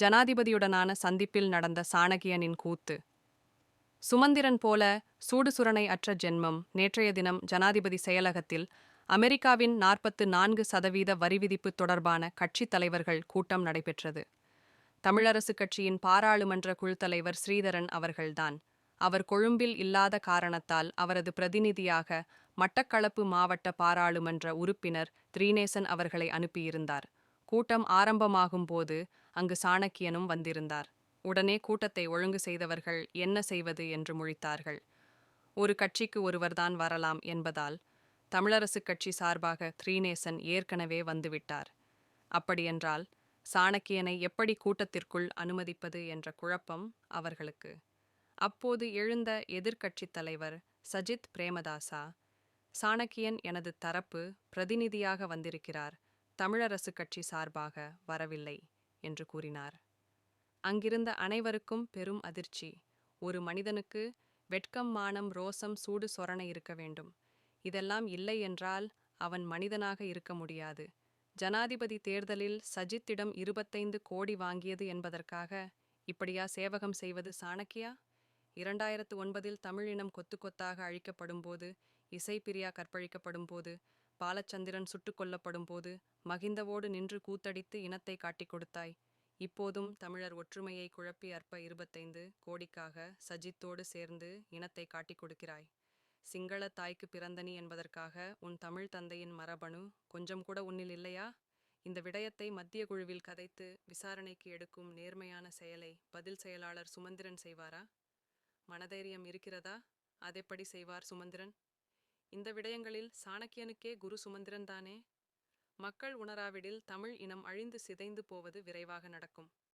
ஜனாதிபதியுடனான சந்திப்பில் நடந்த சாணகியனின் கூத்து. சுமந்திரன் போல சூடுசுரணை அற்ற ஜென்மம். நேற்றைய தினம் ஜனாதிபதி செயலகத்தில் அமெரிக்காவின் நாற்பத்து நான்கு சதவீத வரிவிதிப்பு தொடர்பான கட்சித் தலைவர்கள் கூட்டம் நடைபெற்றது. தமிழரசுக் கட்சியின் பாராளுமன்ற குழுத்தலைவர் ஸ்ரீதரன் அவர்கள்தான். அவர் கொழும்பில் இல்லாத காரணத்தால் அவரது பிரதிநிதியாக மட்டக்களப்பு மாவட்ட பாராளுமன்ற உறுப்பினர் திரீநேசன் அவர்களை அனுப்பியிருந்தார். கூட்டம் ஆரம்பமாகும் போது அங்கு சாணக்கியனும் வந்திருந்தார். உடனே கூட்டத்தை ஒழுங்கு செய்தவர்கள் என்ன செய்வது என்று முழித்தார்கள். ஒரு கட்சிக்கு ஒருவர்தான் வரலாம் என்பதால் தமிழரசுக் கட்சி சார்பாக த்ரீநேசன் ஏற்கனவே வந்துவிட்டார். அப்படியென்றால் சாணக்கியனை எப்படி கூட்டத்திற்குள் அனுமதிப்பது என்ற குழப்பம் அவர்களுக்கு. அப்போது எழுந்த எதிர்க்கட்சித் தலைவர் சஜித் பிரேமதாசா சாணக்கியன் எனது தரப்பு பிரதிநிதியாக வந்திருக்கிறார். தமிழரசுக் கட்சி சார்பாக வரவில்லை என்று கூறினார். அங்கிருந்த அனைவருக்கும் பெரும் அதிர்ச்சி. ஒரு மனிதனுக்கு வெட்கம் மானம் ரோசம் சூடு சொரணை இருக்க வேண்டும். இதெல்லாம் இல்லை என்றால் அவன் மனிதனாக இருக்க முடியாது. ஜனாதிபதி தேர்தலில் சஜித்திடம் இருபத்தைந்து கோடி வாங்கியது என்பதற்காக இப்படியா சேவகம் செய்வது சாணக்கியா? இரண்டாயிரத்து ஒன்பதில் தமிழினம் கொத்து கொத்தாக அழிக்கப்படும் போது இசைப்பிரியா கற்பழிக்கப்படும் போது பாலச்சந்திரன் சுட்டுக் கொல்லப்படும் போது மகிந்தவோடு நின்று கூத்தடித்து இனத்தை காட்டிக் கொடுத்தாய். இப்போதும் தமிழர் ஒற்றுமையை குழப்பி அற்ப இருபத்தைந்து கோடிக்காக சஜித்தோடு சேர்ந்து இனத்தை காட்டிக் கொடுக்கிறாய். சிங்கள தாய்க்கு பிறந்தனி என்பதற்காக உன் தமிழ் தந்தையின் மரபணு கொஞ்சம் கூட உன்னில் இல்லையா? இந்த விடயத்தை மத்திய குழுவில் கதைத்து விசாரணைக்கு எடுக்கும் நேர்மையான செயலை பதில் செயலாளர் சுமந்திரன் செய்வாரா? மனதைரியம் இருக்கிறதா? அதெப்படி செய்வார் சுமந்திரன்? இந்த விடயங்களில் சாணக்கியனுக்கே குரு சுமந்திரன் தானே? மக்கள் உணராவிடில் தமிழ் இனம் அழிந்து சிதைந்து போவது விரைவாக நடக்கும்.